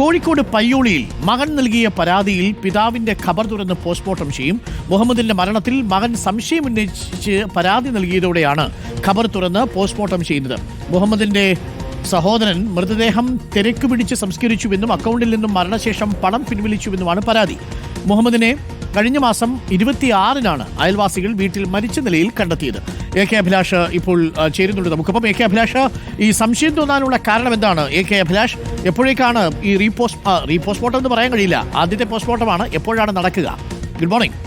കോഴിക്കോട് പയ്യോളിയിൽ മകൻ നൽകിയ പരാതിയിൽ പിതാവിന്റെ ഖബർ തുറന്ന് പോസ്റ്റ്മോർട്ടം ചെയ്യും. മുഹമ്മദിന്റെ മരണത്തിൽ മകൻ സംശയം സംശയമുന്നയിച്ച് പരാതി നൽകിയതോടെയാണ് ഖബർ തുറന്ന് പോസ്റ്റ്മോർട്ടം ചെയ്യുന്നത്. മുഹമ്മദിന്റെ സഹോദരൻ മൃതദേഹം തിരക്ക് പിടിച്ച് സംസ്കരിച്ചുവെന്നും അക്കൗണ്ടിൽ നിന്നും മരണശേഷം പണം പിൻവലിച്ചുവെന്നുമാണ് പരാതി. മുഹമ്മദിനെ കഴിഞ്ഞ മാസം ഇരുപത്തിയാറിനാണ് അയൽവാസികൾ വീട്ടിൽ മരിച്ച നിലയിൽ കണ്ടെത്തിയത്. എ കെ അഭിലാഷ് ഇപ്പോൾ ചേരുന്നുണ്ട് നമുക്കപ്പം. എ കെ അഭിലാഷ് ഈ സംശയം തോന്നാനുള്ള കാരണം എന്താണ്? എ കെ അഭിലാഷ് എപ്പോഴേക്കാണ് ഈ റീപോസ്റ്റ് റീപോസ്റ്റ്മോർട്ടം എന്ന് പറയാൻ കഴിയില്ല. ആദ്യത്തെ പോസ്റ്റ്മോർട്ടമാണ് എപ്പോഴാണ് നടക്കുക? Good morning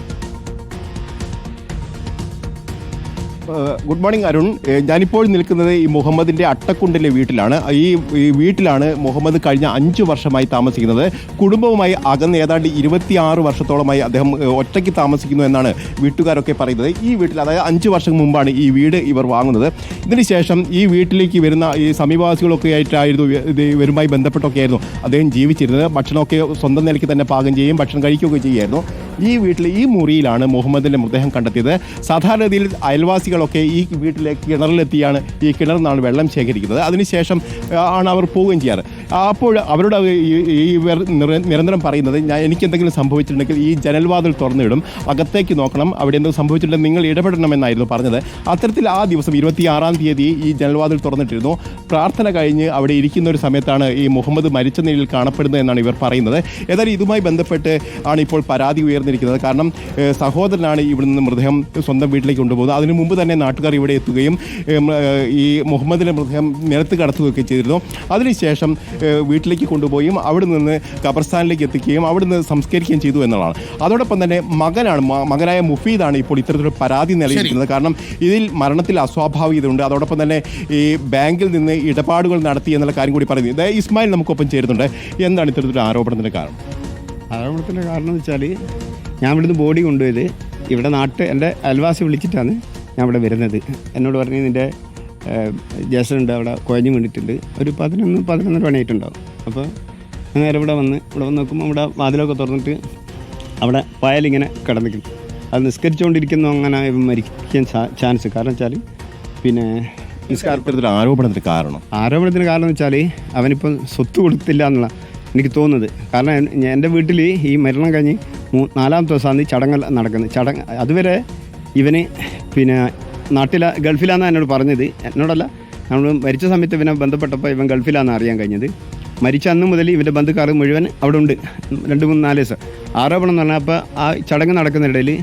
good morning Arun. ഞാനിപ്പോൾ നിൽക്കുന്നത് ഈ മുഹമ്മദിന്റെ അട്ടക്കുണ്ടിലെ വീട്ടിലാണ്. ഈ വീട്ടിലാണ് മുഹമ്മദ് കഴിഞ്ഞ അഞ്ച് വർഷമായി താമസിക്കുന്നത്. കുടുംബവുമായി അകന്ന് ഏതാണ്ട് ഇരുപത്തിയാറ് വർഷത്തോളമായി അദ്ദേഹം ഒറ്റയ്ക്ക് താമസിക്കുന്നു എന്നാണ് വീട്ടുകാരൊക്കെ പറയുന്നത്. ഈ വീട്ടിൽ അതായത് അഞ്ച് വർഷം മുമ്പാണ് ഈ വീട് ഇവർ വാങ്ങുന്നത്. ഇതിനുശേഷം ഈ വീട്ടിലേക്ക് വരുന്ന ഈ സമീപവാസികളൊക്കെ ആയിട്ടായിരുന്നു ഇവരുമായി ബന്ധപ്പെട്ടൊക്കെ ആയിരുന്നു അദ്ദേഹം ജീവിച്ചിരുന്നത്. ഭക്ഷണമൊക്കെ സ്വന്തം നിലയ്ക്ക് തന്നെ പാകം ചെയ്യും ഭക്ഷണം കഴിക്കുകയൊക്കെ ചെയ്യുമായിരുന്നു ഈ വീട്ടിൽ ഈ മുറിയിലാണ് മുഹമ്മദിന്റെ മൃതദേഹം കണ്ടെത്തിയത്. സാധാരണഗതിയിൽ അയൽവാസികളൊക്കെ ഈ വീട്ടിലെ കിണറിലെത്തിയാണ് ഈ കിണറിൽ നിന്നാണ് വെള്ളം ശേഖരിക്കുന്നത്. അതിനുശേഷം ആണ് അവർ പോവുകയും ചെയ്യാറ്. അപ്പോൾ അവരോട് ഈ- നിരന്തരം പറയുന്നത് ഞാൻ എനിക്ക് എന്തെങ്കിലും സംഭവിച്ചിട്ടുണ്ടെങ്കിൽ ഈ ജനൽവാതിൽ തുറന്നിടും അകത്തേക്ക് നോക്കണം അവിടെ എന്തെങ്കിലും സംഭവിച്ചിട്ടുണ്ടെങ്കിൽ നിങ്ങൾ ഇടപെടണമെന്നായിരുന്നു പറഞ്ഞത്. അത്തരത്തിൽ ആ ദിവസം ഇരുപത്തിയാറാം തീയതി ഈ ജനൽവാതിൽ തുറന്നിട്ടിരുന്നു. പ്രാർത്ഥന കഴിഞ്ഞ് അവിടെ ഇരിക്കുന്ന ഒരു സമയത്താണ് ഈ മുഹമ്മദ് മരിച്ച നിലയിൽ കാണപ്പെടുന്നത് എന്നാണ് ഇവർ പറയുന്നത്. ഏതായാലും ഇതുമായി ബന്ധപ്പെട്ട് ആണ് ഇപ്പോൾ പരാതി ഉയർന്നിരിക്കുന്നത്. കാരണം സഹോദരനാണ് ഇവിടെ നിന്ന് മൃതദേഹം സ്വന്തം വീട്ടിലേക്ക് കൊണ്ടുപോകുന്നത്. അതിനു മുമ്പ് തന്നെ നാട്ടുകാർ ഇവിടെ എത്തുകയും ഈ മുഹമ്മദിന്റെ മൃതദേഹം നിലത്ത് കടത്തുകയൊക്കെ ചെയ്തിരുന്നു. അതിനുശേഷം വീട്ടിലേക്ക് കൊണ്ടുപോയും അവിടെ നിന്ന് ഖബർസ്ഥാനിലേക്ക് എത്തിക്കുകയും അവിടെ നിന്ന് സംസ്കരിക്കുകയും ചെയ്തു എന്നുള്ളതാണ്. അതോടൊപ്പം തന്നെ മകനാണ് മകനായ മുഫീദാണ് ഇപ്പോൾ ഇത്തരത്തിലൊരു പരാതി നൽകിയിരിക്കുന്നത്. കാരണം ഇതിൽ മരണത്തിൽ അസ്വാഭാവികതയുണ്ട്. അതോടൊപ്പം തന്നെ ഈ ബാങ്കിൽ നിന്ന് ഇടപാടുകൾ നടത്തി എന്നുള്ള കാര്യം കൂടി പറയുന്നത് ഇത് ഇസ്മായിൽ നമുക്കൊപ്പം ചേരുന്നുണ്ട്. എന്താണ് ഇത്തരത്തിലൊരു ആരോപണത്തിന്റെ കാരണം? ആരോപണത്തിന്റെ കാരണം എന്ന് വെച്ചാൽ ഞാൻ ഇവിടുന്ന് ബോഡി കൊണ്ടുപോയത് ഇവിടെ നാട്ട് എന്റെ അയൽവാസി വിളിച്ചിട്ടാണ് ഞാൻ ഇവിടെ വരുന്നത്. എന്നോട് പറഞ്ഞ് നിന്റെ ജേസനുണ്ട് അവിടെ കുഴഞ്ഞു വീണിട്ടുണ്ട് ഒരു പതിനൊന്ന് പതിനൊന്നര മണിയായിട്ടുണ്ടാവും. അപ്പോൾ അങ്ങനെ നേരെ ഇവിടെ വന്ന് ഇവിടെ വന്ന് നോക്കുമ്പോൾ ഇവിടെ വാതിലൊക്കെ തുറന്നിട്ട് അവിടെ പായലിങ്ങനെ കിടന്നിരിക്കും അത് നിസ്കരിച്ചുകൊണ്ടിരിക്കുന്നു അങ്ങനെ മരിക്കാൻ ചാൻസ്. കാരണം വെച്ചാൽ പിന്നെ നിസ്കാരത്തിൽ ആരോപണത്തിന് കാരണം. ആരോപണത്തിന് കാരണം എന്ന് വെച്ചാൽ അവനിപ്പോൾ സ്വത്ത് കൊടുത്തില്ല എന്നുള്ള എനിക്ക് തോന്നുന്നത്. കാരണം എന്റെ വീട്ടിൽ ഈ മരണം കഴിഞ്ഞ് മൂ നാലാമത്തെ ദിവസമാണ് ഈ ചടങ്ങ് നടക്കുന്നത്. ചടങ്ങ് അതുവരെ ഇവന് പിന്നെ നാട്ടില ഗൾഫിലാണെന്ന് എന്നോട് പറഞ്ഞത്. എന്നോടല്ല നമ്മൾ മരിച്ച സമയത്ത് ഇവനെ ബന്ധപ്പെട്ടപ്പോൾ ഇവൻ ഗൾഫിലാണെന്ന് അറിയാൻ കഴിഞ്ഞത്. മരിച്ച അന്ന് മുതൽ ഇവന്റെ ബന്ധുക്കാർ മുഴുവൻ അവിടെ ഉണ്ട്. രണ്ട് മൂന്ന് നാല് ദിവസം. ആരോപണം എന്ന് പറഞ്ഞാൽ അപ്പോൾ ആ ചടങ്ങ് നടക്കുന്നിടയിൽ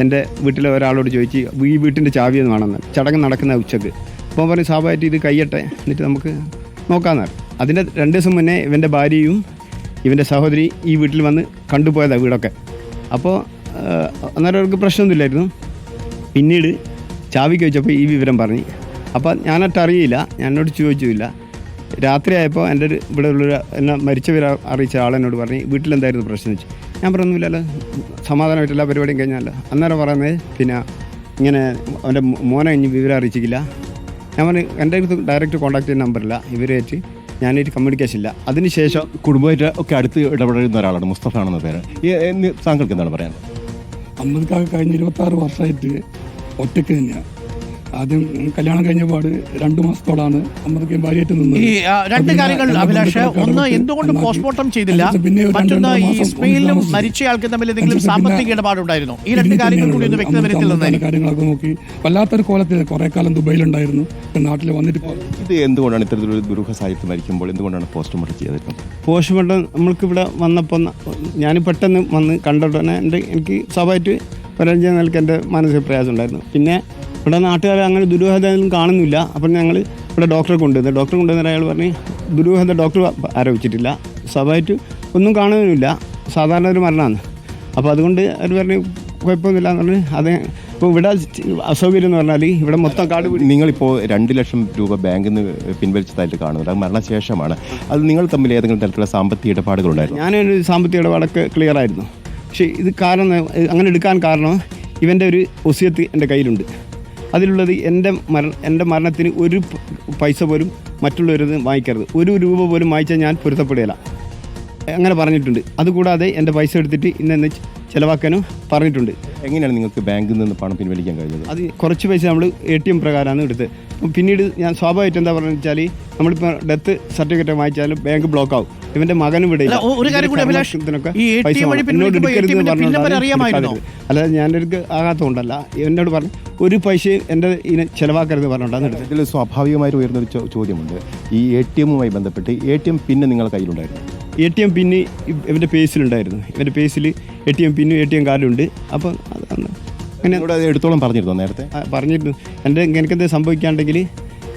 എന്റെ വീട്ടിലെ ഒരാളോട് ചോദിച്ച് ഈ വീട്ടിന്റെ ചാവി എന്ന് വേണമെന്ന് ചടങ്ങ് നടക്കുന്ന ഉച്ചയ്ക്ക്. അപ്പോൾ പറഞ്ഞു സ്വാഭാവികമായിട്ട് ഇത് കയ്യട്ടെ എന്നിട്ട് നമുക്ക് നോക്കാമെന്ന് അതിന്റെ രണ്ട് ദിവസം മുന്നേ ഇവന്റെ ഭാര്യയും ഇവന്റെ സഹോദരി ഈ വീട്ടിൽ വന്ന് കണ്ടുപോയതാണ് വീടൊക്കെ. അപ്പോൾ അന്നേരം അവർക്ക് പ്രശ്നമൊന്നുമില്ലായിരുന്നു. പിന്നീട് ചാവിക്ക് വെച്ചപ്പോൾ ഈ വിവരം പറഞ്ഞു. അപ്പോൾ ഞാനൊട്ട് അറിയില്ല ഞാനോട് ചോദിച്ചില്ല രാത്രിയായപ്പോൾ എന്റെ ഒരു ഇവിടെ ഉള്ളൊരു എന്നെ മരിച്ച വിവരം ആൾ എന്നോട് പറഞ്ഞു വീട്ടിലെന്തായിരുന്നു പ്രശ്നം? വെച്ചു ഞാൻ പറഞ്ഞില്ലല്ലോ സമാധാനമായിട്ട് എല്ലാ പരിപാടിയും കഴിഞ്ഞാലോ? അന്നേരം പറയുന്നത് പിന്നെ ഇങ്ങനെ അവന്റെ മോനെ ഇനി വിവരം അറിയിച്ചിട്ടില്ല. ഞാൻ പറഞ്ഞു എന്റെ അടുത്ത് ഡയറക്റ്റ് കോൺടാക്ട് ചെയ്യുന്ന നമ്പറില്ല ഇവരായിട്ട് ഞാനായിട്ട് കമ്മ്യൂണിക്കേഷൻ ഇല്ല. അതിനുശേഷം കുടുംബമായിട്ട് ഒക്കെ അടുത്ത് ഇടപെടുന്ന ഒരാളാണ് മുസ്തഫ ആണെന്ന പേര്. ഈ- എന്ന് താങ്കൾക്ക് എന്താണ് പറയാൻ അമ്മക്കാക്ക് കഴിഞ്ഞ ഇരുപത്തി ആറ് വർഷമായിട്ട് ഒറ്റയ്ക്ക് തന്നെയാണ് ആദ്യം കല്യാണം കഴിഞ്ഞ പാട് രണ്ടു മാസത്തോളാണ് അമ്മയ്ക്ക് ഭാര്യയായിട്ട് നിന്നത്. ഈ ആ, രണ്ട് കാര്യങ്ങൾ അഭിലാഷ്. ഒന്ന് എന്തുകൊണ്ട് പോസ്റ്റ്മോർട്ടം ചെയ്തില്ല? പിന്നെ മറ്റൊന്ന് ഈ ഇസ്മയിലും താമസിച്ചു. മരിച്ചയാൾക്കും തമ്മിൽ എന്തെങ്കിലും സാമ്പത്തിക ഇടപാടുണ്ടായിരുന്നു? ഈ രണ്ട് കാര്യങ്ങൾ കൂടി ഒന്ന് വ്യക്തത വരുത്തില്ല അമ്മ കാര്യങ്ങളൊക്കെ നോക്കി. വല്ലാത്തൊരു കോലത്തിൽ കുറെ കാലം ദുബൈയിലുണ്ടായിരുന്നു ഇപ്പൊ നാട്ടിൽ വന്നിട്ട് ഇപ്പൊ ഇത് എന്തുകൊണ്ടാണ് ഇത്തരത്തിലൊരു ദുരൂഹ സാഹിത്യം മരിക്കുമ്പോൾ എന്തുകൊണ്ടാണ് പോസ്റ്റ്മോർട്ടം ചെയ്തിരിക്കുന്നത് പോസ്റ്റ്മോർട്ടം നമ്മൾക്ക് ഇവിടെ വന്നപ്പോൾ ഞാൻ പെട്ടെന്ന് വന്ന് കണ്ട ഉടനെ എന്റെ എനിക്ക് സ്വാഭാവികമായിട്ട് പരാജയ നിലയ്ക്ക് എന്റെ മാനസിക പ്രയാസം ഉണ്ടായിരുന്നു. പിന്നെ ഇവിടെ നാട്ടുകാരെ അങ്ങനെ ദുരൂഹതയൊന്നും കാണുന്നില്ല. അപ്പം ഞങ്ങൾ ഇവിടെ ഡോക്ടറെ കൊണ്ടുവന്നു. ഡോക്ടറെ കൊണ്ടുവന്ന അയാൾ പറഞ്ഞ് ദുരൂഹത ഡോക്ടർ ആരോപിച്ചിട്ടില്ല. സ്വാഭാവികമായിട്ട് ഒന്നും കാണുന്നില്ല സാധാരണ ഒരു മരണമാണ്. അപ്പോൾ അതുകൊണ്ട് അവർ പറഞ്ഞ് കുഴപ്പമൊന്നുമില്ല എന്ന് പറഞ്ഞ് അത് ഇപ്പോൾ ഇവിടെ അസൗകര്യം എന്ന് പറഞ്ഞാൽ ഇവിടെ മൊത്തം കാട് നിങ്ങൾ നിങ്ങളിപ്പോൾ രണ്ട് ലക്ഷം രൂപ ബാങ്കിൽ നിന്ന് പിൻവലിച്ചതായിട്ട് കാണുന്നത് അത് മരണശേഷമാണ് അത് നിങ്ങൾ തമ്മിൽ ഏതെങ്കിലും തരത്തിലുള്ള സാമ്പത്തിക ഇടപാടുകളുണ്ടായിരുന്നു? ഞാനൊരു സാമ്പത്തിക ഇടപാടൊക്കെ ക്ലിയർ ആയിരുന്നു. പക്ഷേ ഇത് കാരണം അങ്ങനെ എടുക്കാൻ കാരണം ഇവന്റെ ഒരു ഒസിയത്ത് എന്റെ കയ്യിലുണ്ട്. അതിലുള്ളത് എന്റെ മര എന്റെ മരണത്തിന് ഒരു പൈസ പോലും മറ്റുള്ളവരത് വാങ്ങിക്കരുത്. ഒരു രൂപ പോലും വാങ്ങിച്ചാൽ ഞാൻ പൊരുത്തപ്പെടുകയില്ല. അങ്ങനെ പറഞ്ഞിട്ടുണ്ട്. അതുകൂടാതെ എന്റെ പൈസ എടുത്തിട്ട് ഇന്ന് ചിലവാക്കാനും പറഞ്ഞിട്ടുണ്ട്. എങ്ങനെയാണ് നിങ്ങൾക്ക് ബാങ്കിൽ നിന്ന് പണം പിൻവലിക്കാൻ കഴിഞ്ഞത്? അത് കുറച്ച് പൈസ നമ്മൾ എ ടി എം പ്രകാരമാണ് എടുത്തത്. അപ്പം പിന്നീട് ഞാൻ സ്വാഭാവികമായിട്ട് എന്താ പറഞ്ഞു വെച്ചാൽ നമ്മളിപ്പോൾ ഡെത്ത് സർട്ടിഫിക്കറ്റ് വാങ്ങിച്ചാലും ബാങ്ക് ബ്ലോക്ക് ആവും. ഇവന്റെ മകനും ഇവിടെ ഒരു കാര്യം കൂടി അഭിലാഷ്. അല്ലാതെ ആകാത്തതുകൊണ്ടല്ല. എന്നോട് പറഞ്ഞു ഒരു പൈസ എന്റെ ഇതിനെ ചിലവാക്കരുത് പറഞ്ഞുകൊണ്ടാണ് ഇതിൽ സ്വാഭാവികമായിട്ട് ഉയർന്നൊരു ചോ- ചോദ്യമുണ്ട്. ഈ എ ടി എമ്മുമായി ബന്ധപ്പെട്ട് എ ടി എം പിന്നെ നിങ്ങളുടെ കയ്യിലുണ്ടായിരുന്നു. എ ടി എം പിന്ന് ഇവന്റെ പേസിലുണ്ടായിരുന്നു ഇവന്റെ പേസിൽ എ ടി എം പിന്നും എ ടി എം കാർഡും ഉണ്ട്. അപ്പം അങ്ങനെ എന്നോട് എടുത്തോളം പറഞ്ഞിരുന്നു നേരത്തെ? പറഞ്ഞിരുന്നു. എന്റെ എനിക്കെന്തെങ്കിലും സംഭവിക്കാണ്ടെങ്കിൽ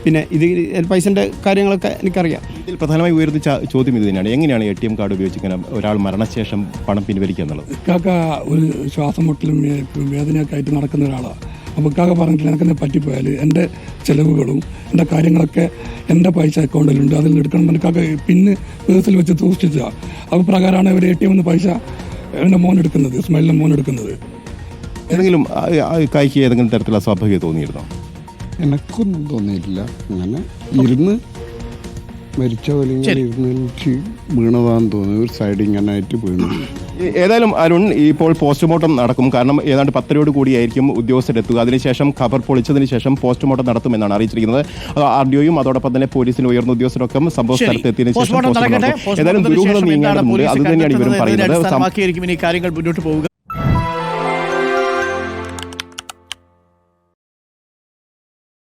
പിന്നെ ഇത് പൈസന്റെ കാര്യങ്ങളൊക്കെ എനിക്കറിയാം. ഇതിൽ പ്രധാനമായി ഉയർന്ന ചോദ്യം ഇത് തന്നെയാണ്. എങ്ങനെയാണ് എ ടി എം കാർഡ് ഉപയോഗിച്ച് ഇങ്ങനെ ഒരാൾ മരണശേഷം പണം പിൻവലിക്കുക എന്നുള്ളത്? കാക്ക ഒരു ശ്വാസം മുട്ടലും വേദനയൊക്കെ ആയിട്ട് നടക്കുന്ന ഒരാളാണ് അപ്പോൾ പറഞ്ഞിട്ട് പറഞ്ഞിട്ടില്ല എനിക്കെന്നെ പറ്റിപ്പോയാൽ എന്റെ ചിലവുകളും എന്റെ കാര്യങ്ങളൊക്കെ എന്റെ പൈസ അക്കൗണ്ടിലുണ്ട് അതിൽ നിന്ന് എടുക്കണം എനിക്കാകെ പിന്നെ പേഴ്സിൽ വെച്ച് സൂക്ഷിച്ച അത് പ്രകാരമാണ് ഇവർ എ ടി എമ്മിൽ പൈസ എന്റെ മോൻ എടുക്കുന്നത് ഇസ്മായിലിന്റെ മോൻ എടുക്കുന്നത്. ഏതെങ്കിലും കായ്ക്ക് ഏതെങ്കിലും തരത്തിലുള്ള സ്വാഭാവികത തോന്നിയിരുന്നോ? എനക്കൊന്നും തോന്നിയിട്ടില്ല. അങ്ങനെ ഇരുന്ന് മരിച്ച പോലെ ഇങ്ങനെ ഇരുന്ന് എനിക്ക് വീണതാന്ന് തോന്നി ഒരു സൈഡ് ഇങ്ങനെ ആയിട്ട് വീണു. ഏതായാലും അരുൺ ഇപ്പോൾ പോസ്റ്റ്മോർട്ടം നടക്കും. കാരണം ഏതാണ്ട് പത്തരയോട് കൂടിയായിരിക്കും ഉദ്യോഗസ്ഥരെത്തുക അതിനുശേഷം ഖബർ പൊളിച്ചതിന് ശേഷം പോസ്റ്റ്മോർട്ടം നടത്തുമെന്നാണ് അറിയിച്ചിരിക്കുന്നത്. ആർ ഡി ഒയും അതോടൊപ്പം തന്നെ പോലീസിലെ ഉയർന്ന ഉദ്യോഗസ്ഥരൊക്കെ സംഭവ. സ്ഥലത്ത് എത്തിയതിനു ശേഷം. ഏതായാലും ദുരൂഹം ദുരൂഹത പോലീസ് അത് തന്നെയാണ് ഇവരും പറയുന്നത്.